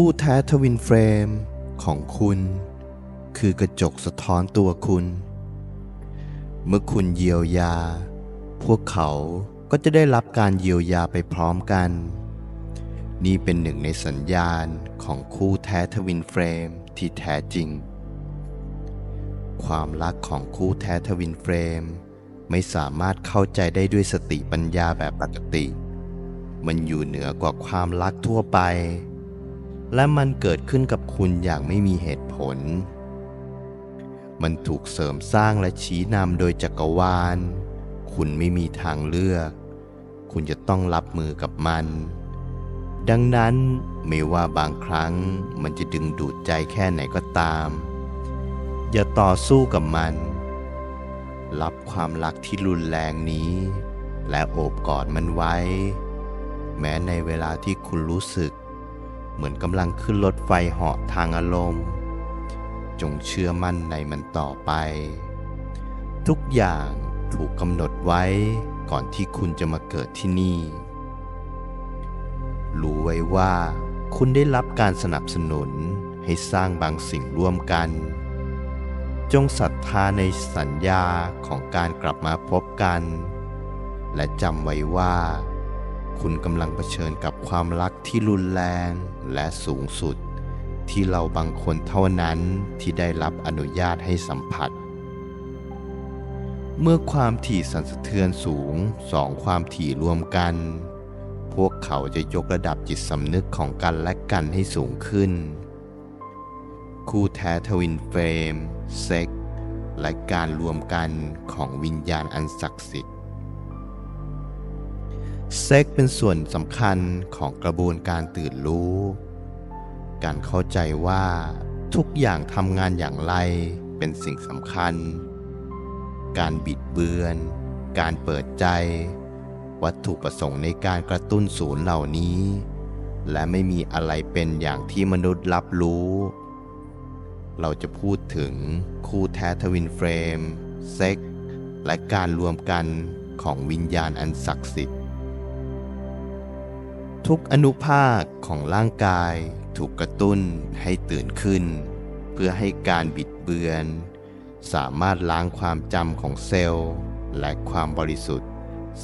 คู่แท้ทวินเฟรมของคุณ คือกระจกสะท้อนตัวคุณ เมื่อคุณเยียวยา พวกเขาก็จะได้รับการเยียวยาไปพร้อมกัน นี่เป็นหนึ่งในสัญญาณของคู่แท้ทวินเฟรมที่แท้จริง ความรักของคู่แท้ทวินเฟรม ไม่สามารถเข้าใจได้ด้วยสติปัญญาแบบปกติ มันอยู่เหนือกว่าความรักทั่วไป และมันเกิดขึ้นกับคุณอย่างไม่มีเหตุผล มันถูกเสริมสร้างและชี้นำโดยจักรวาล คุณไม่มีทางเลือก คุณจะต้องรับมือกับมัน ดังนั้นไม่ว่าบางครั้งมันจะดึงดูดใจแค่ไหนก็ตาม อย่าต่อสู้กับมัน รับความรักที่รุนแรงนี้ และโอบกอดมันไว้ แม้ในเวลาที่คุณรู้สึก เหมือนกำลังขึ้นรถไฟเหาะทางอารมณ์ จงเชื่อมั่นในมันต่อไป ทุกอย่างถูกกำหนดไว้ก่อนที่คุณจะมาเกิดที่นี่ รู้ไว้ว่าคุณได้รับการสนับสนุนให้สร้างบางสิ่งร่วมกัน จงศรัทธาในสัญญาของการกลับมาพบกัน และจำไว้ว่า คุณกำลังเผชิญกับความรักที่รุนแรงและสูงสุด ที่เราบางคนเท่านั้นที่ได้รับอนุญาตให้สัมผัส เมื่อความถี่สั่นสะเทือนสูงสองความถี่รวมกัน พวกเขาจะยกระดับจิตสำนึกของกันและกันให้สูงขึ้น คู่แท้ทวินเฟรม เซ็กและการรวมกันของวิญญาณอันศักดิ์สิทธิ์ เซ็กเป็นส่วนสำคัญของกระบวนการตื่นรู้ การเข้าใจว่าทุกอย่างทำงานอย่างไรเป็นสิ่งสำคัญ การบิดเบือน การเปิดใจ วัตถุประสงค์ในการกระตุ้นศูนย์เหล่านี้ และไม่มีอะไรเป็นอย่างที่มนุษย์รับรู้ เราจะพูดถึงคู่แท้ทวินเฟรม เซ็กและการรวมกันของวิญญาณอันศักดิ์สิทธิ์ ทุกอนุภาคของร่างกายถูกกระตุ้นให้ตื่นขึ้น เพื่อให้การบิดเบือน สามารถล้างความจำของเซลล์ และความบริสุทธิ์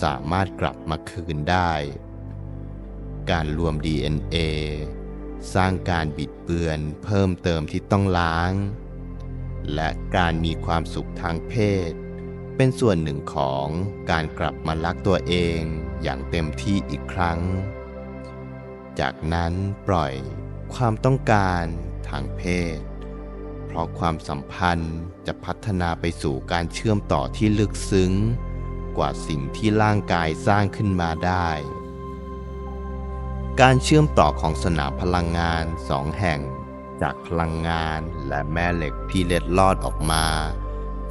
สามารถกลับมาคืนได้ การรวม DNA สร้างการบิดเบือนเพิ่มเติมที่ต้องล้าง และการมีความสุขทางเพศ เป็นส่วนหนึ่งของการกลับมารักตัวเองอย่างเต็มที่อีกครั้ง จากนั้นปล่อยความต้องการทางเพศ เพราะความสัมพันธ์จะพัฒนาไปสู่การเชื่อมต่อที่ลึกซึ้ง กว่าสิ่งที่ร่างกายสร้างขึ้นมาได้ การเชื่อมต่อของสนามพลังงานสองแห่ง จากพลังงานและแม่เหล็กที่เล็ดลอดออกมา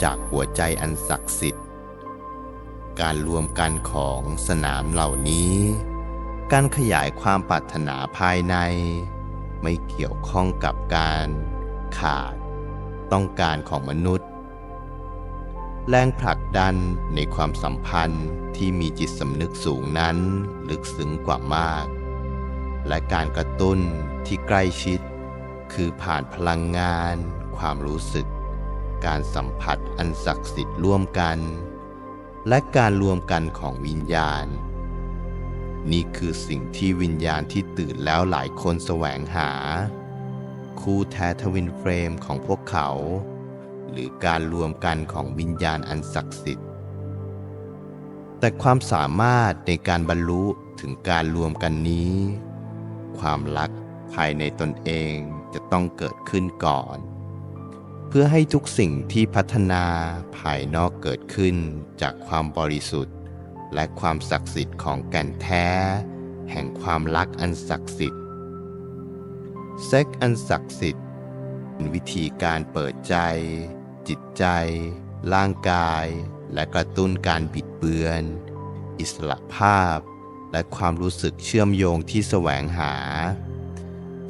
จากหัวใจอันศักดิ์สิทธิ์ การรวมกันของสนามเหล่านี้ การขยายความปรารถนาภายใน ไม่เกี่ยวข้องกับการขาด ต้องการของมนุษย์ แรงผลักดันในความสัมพันธ์ที่มีจิตสำนึกสูงนั้นลึกซึ้งกว่ามาก และการกระตุ้นที่ใกล้ชิด คือผ่านพลังงาน ความรู้สึก การสัมผัสอันศักดิ์สิทธิ์ร่วมกัน และการรวมกันของวิญญาณ นี่คือสิ่งที่วิญญาณที่ตื่นแล้วหลายคนแสวงหา คู่แท้ทวินเฟรมของพวกเขา หรือการรวมกันของวิญญาณอันศักดิ์สิทธิ์ แต่ความสามารถในการบรรลุถึงการรวมกันนี้ ความรักภายในตนเองจะต้องเกิดขึ้นก่อน เพื่อให้ทุกสิ่งที่พัฒนาภายนอกเกิดขึ้นจากความบริสุทธิ์ และความศักดิ์สิทธิ์ของแก่นแท้ แห่งความรักอันศักดิ์สิทธิ์ เซ็กอันศักดิ์สิทธิ์เป็นวิธีการเปิดใจ จิตใจ ร่างกาย และกระตุ้นการบิดเบือน อิสระภาพ และความรู้สึกเชื่อมโยงที่แสวงหา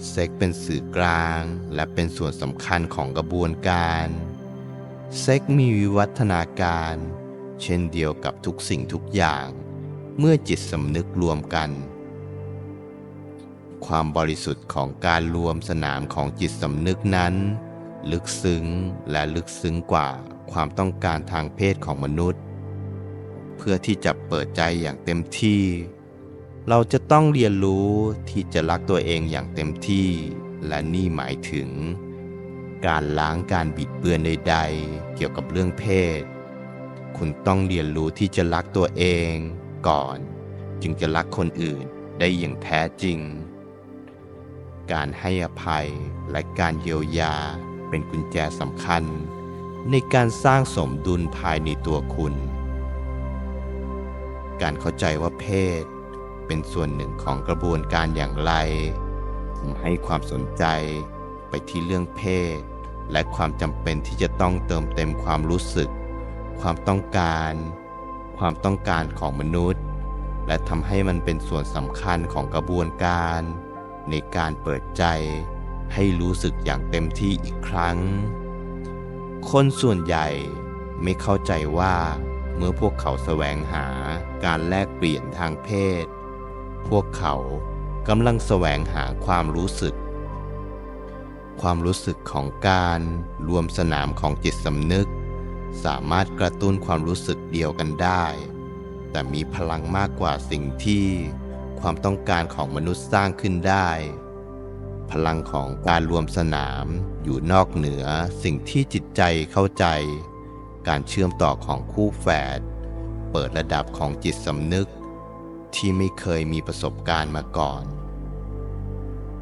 เซ็กเป็นสื่อกลาง และเป็นส่วนสำคัญของกระบวนการ เซ็กมีวิวัฒนาการ เช่นเดียวกับทุกสิ่งทุกอย่าง เมื่อจิตสำนึกรวมกัน ความบริสุทธิ์ของการรวมสนามของจิตสำนึกนั้น ลึกซึ้งและลึกซึ้งกว่าความต้องการทางเพศของมนุษย์ เพื่อที่จะเปิดใจอย่างเต็มที่ เราจะต้องเรียนรู้ที่จะรักตัวเองอย่างเต็มที่ และนี่หมายถึง การล้างการบิดเบือนใดๆ เกี่ยวกับเรื่องเพศ คุณต้องเรียนรู้ที่จะรักตัวเองก่อน จึงจะรักคนอื่นได้อย่างแท้จริง การให้อภัยและการเยียวยาเป็นกุญแจสำคัญ ในการสร้างสมดุลภายในตัวคุณ การเข้าใจว่าเพศ เป็นส่วนหนึ่งของกระบวนการอย่างไรผมให้ความสนใจไปที่เรื่องเพศ และความจำเป็นที่จะต้องเติมเต็มความรู้สึก ความต้องการ ความต้องการของมนุษย์ และทำให้มันเป็นส่วนสำคัญของกระบวนการ ในการเปิดใจให้รู้สึกอย่างเต็มที่อีกครั้ง คนส่วนใหญ่ไม่เข้าใจว่าเมื่อพวกเขาแสวงหาการแลกเปลี่ยนทางเพศ พวกเขากำลังแสวงหาความรู้สึก ความรู้สึกของการรวมสนามของจิตสำนึก สามารถกระตุ้นความรู้สึกเดียวกันได้ แต่มีพลังมากกว่าสิ่งที่ความต้องการของมนุษย์สร้างขึ้นได้ พลังของการรวมสนามอยู่นอกเหนือสิ่งที่จิตใจเข้าใจ การเชื่อมต่อของคู่แฝด เปิดระดับของจิตสำนึก ที่ไม่เคยมีประสบการณ์มาก่อน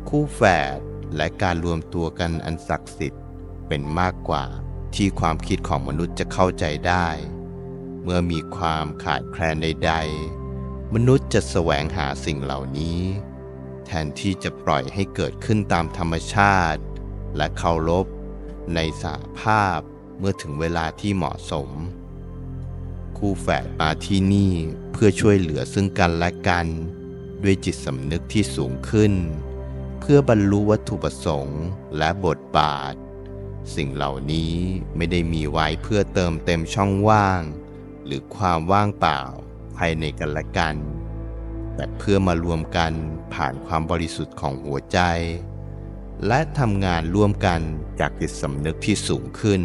คู่แฝดและการรวมตัวกันอันศักดิ์สิทธิ์เป็นมากกว่า ที่ความคิดของมนุษย์จะเข้าใจได้ เมื่อมีความขาดแคลนใดๆ มนุษย์จะแสวงหาสิ่งเหล่านี้ แทนที่จะปล่อยให้เกิดขึ้นตามธรรมชาติ และเคารพในสาภาพเมื่อถึงเวลาที่เหมาะสม คู่แฝดมาที่นี่เพื่อช่วยเหลือซึ่งกันและกัน ด้วยจิตสำนึกที่สูงขึ้น เพื่อบรรลุวัตถุประสงค์และบทบาท สิ่งเหล่านี้ไม่ได้มีไว้เพื่อเติมเต็มช่องว่าง หรือความว่างเปล่าภายในกันและกัน แต่เพื่อมารวมกันผ่านความบริสุทธิ์ของหัวใจ และทำงานร่วมกันจากจิตสำนึกที่สูงขึ้น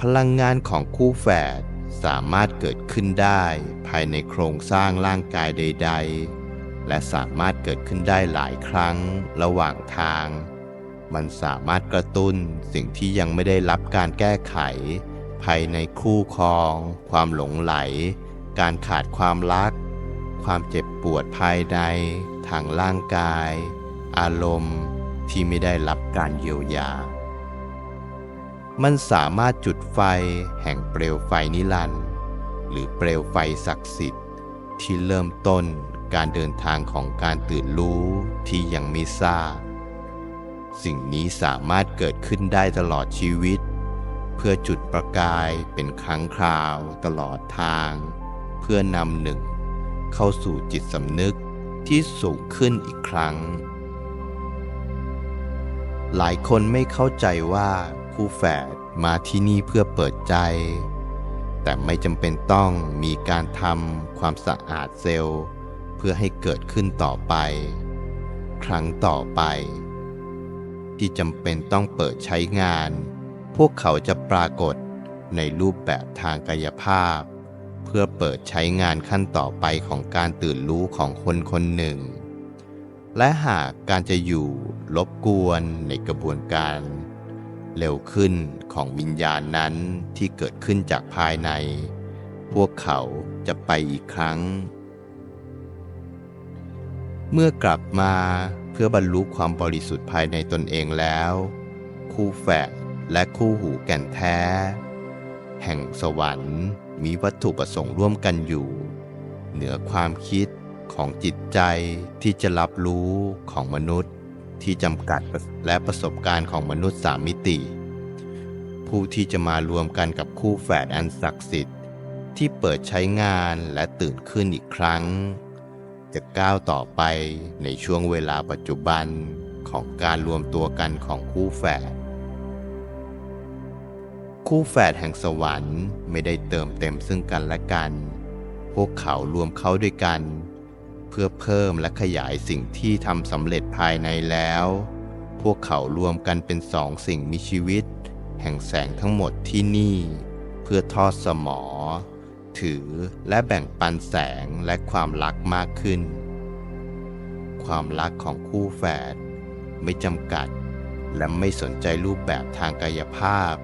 พลังงานของคู่แฝดสามารถเกิดขึ้นได้ภายในโครงสร้างร่างกายใด ๆ และสามารถเกิดขึ้นได้หลายครั้งระหว่างทาง มันสามารถกระตุ้นสิ่งที่ยังไม่ได้รับการแก้ไข ภายในคู่ครอง ความหลงไหล การขาดความรัก ความเจ็บปวดภายใน ทางร่างกาย อารมณ์ที่ไม่ได้รับการเยียวยา มันสามารถจุดไฟแห่งเปลวไฟนิรันดร์หรือเปลวไฟศักดิ์สิทธิ์ ที่เริ่มต้นการเดินทางของการตื่นรู้ที่ยังไม่ทราบ สิ่งนี้สามารถเกิดขึ้นได้ตลอดชีวิต เพื่อจุดประกายเป็นครั้งคราวตลอดทาง เพื่อนำหนึ่ง เข้าสู่จิตสำนึกที่สูงขึ้นอีกครั้ง หลายคนไม่เข้าใจว่าคู่แฝดมาที่นี่เพื่อเปิดใจ แต่ไม่จำเป็นต้องมีการทำความสะอาดเซลล์ เพื่อให้เกิดขึ้นต่อไป ครั้งต่อไป ที่จำเป็นต้องเปิดใช้งาน พวกเขาจะปรากฏในรูปแบบทางกายภาพ เพื่อเปิดใช้งานขั้นต่อไปของการตื่นรู้ของคนคนหนึ่ง และหากการจะอยู่รบกวนในกระบวนการ เร็วขึ้นของวิญญาณนั้นที่เกิดขึ้นจากภายใน พวกเขาจะไปอีกครั้ง เมื่อกลับมา พื่อบรรลุความบริสุทธิ์ภายในตนเองแล้ว คู่แฝดและคู่หูแก่นแท้ แห่งสวรรค์มีวัตถุประสงค์ร่วมกันอยู่ เหนือความคิดของจิตใจที่จะรับรู้ของมนุษย์ที่จำกัดและประสบการณ์ของมนุษย์สามมิติ ผู้ที่จะมารวมกันกับคู่แฝดอันศักดิ์สิทธิ์ ที่เปิดใช้งานและตื่นขึ้นอีกครั้ง จะก้าวต่อไปในช่วงเวลาปัจจุบันของการรวมตัวกันของคู่แฝด คู่แฝดแห่งสวรรค์ไม่ได้เติมเต็มซึ่งกันและกัน พวกเขารวมเข้าด้วยกัน เพื่อเพิ่มและขยายสิ่งที่ทำสำเร็จภายในแล้ว พวกเขารวมกันเป็นสองสิ่งมีชีวิต แห่งแสงทั้งหมดที่นี่ เพื่อทอดสมอ ถือและแบ่งปันแสงและความรักมากขึ้น ความรักของคู่แฝดไม่จำกัด และไม่สนใจรูปแบบทางกายภาพ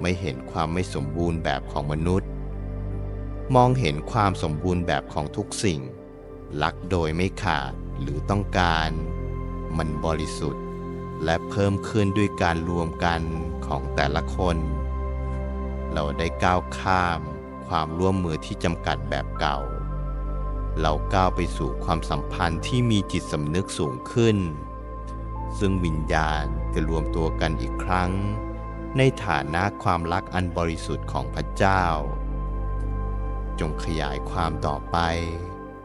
ไม่เห็นความไม่สมบูรณ์แบบของมนุษย์ มองเห็นความสมบูรณ์แบบของทุกสิ่ง รักโดยไม่ขาดหรือต้องการ มันบริสุทธิ์และเพิ่มขึ้นด้วยการรวมกันของแต่ละคน เราได้ก้าวข้าม ความร่วมมือที่จำกัดแบบเก่า เราก้าวไปสู่ความสัมพันธ์ที่มีจิตสำนึกสูงขึ้น ซึ่งวิญญาณจะรวมตัวกันอีกครั้ง ในฐานะความรักอันบริสุทธิ์ของพระเจ้า จงขยายความต่อไป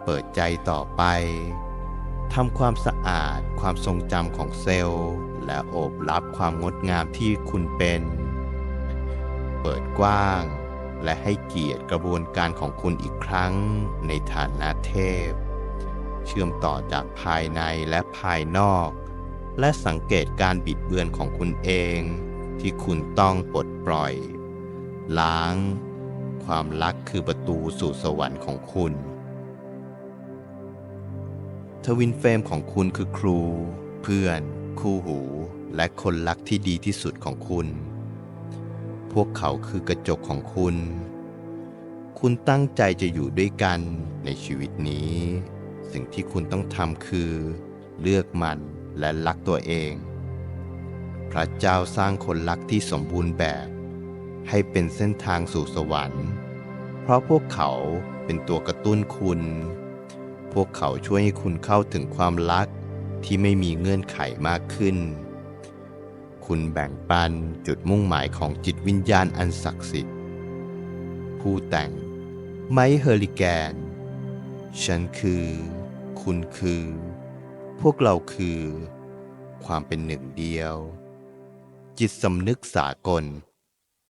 เปิดใจต่อไปทำความสะอาดความทรงจำของเซลล์ และโอบรับความงดงามที่คุณเป็น เปิดกว้าง และให้เกียรติกระบวนการของคุณอีกครั้งในฐานะเทพ เชื่อมต่อจากภายในและภายนอก และสังเกตการบิดเบือนของคุณเอง ที่คุณต้องปลดปล่อย ล้าง ความรักคือประตูสู่สวรรค์ของคุณ ทวินเฟรมของคุณคือครู เพื่อน คู่หู และคนรักที่ดีที่สุดของคุณ พวกเขาคือกระจกของคุณ คุณตั้งใจจะอยู่ด้วยกันในชีวิตนี้ สิ่งที่คุณต้องทำคือ เลือกมันและรักตัวเอง พระเจ้าสร้างคนรักที่สมบูรณ์แบบ ให้เป็นเส้นทางสู่สวรรค์ เพราะพวกเขาเป็นตัวกระตุ้นคุณ พวกเขาช่วยให้คุณเข้าถึงความรักที่ไม่มีเงื่อนไขมากขึ้น คุณแบ่งปันจุดมุ่งหมายของจิตวิญญาณอันศักดิ์สิทธิ์ ผู้แต่ง ไมค์เฮอริแกน ฉันคือ คุณคือ พวกเราคือ ความเป็นหนึ่งเดียว จิตสำนึกสากล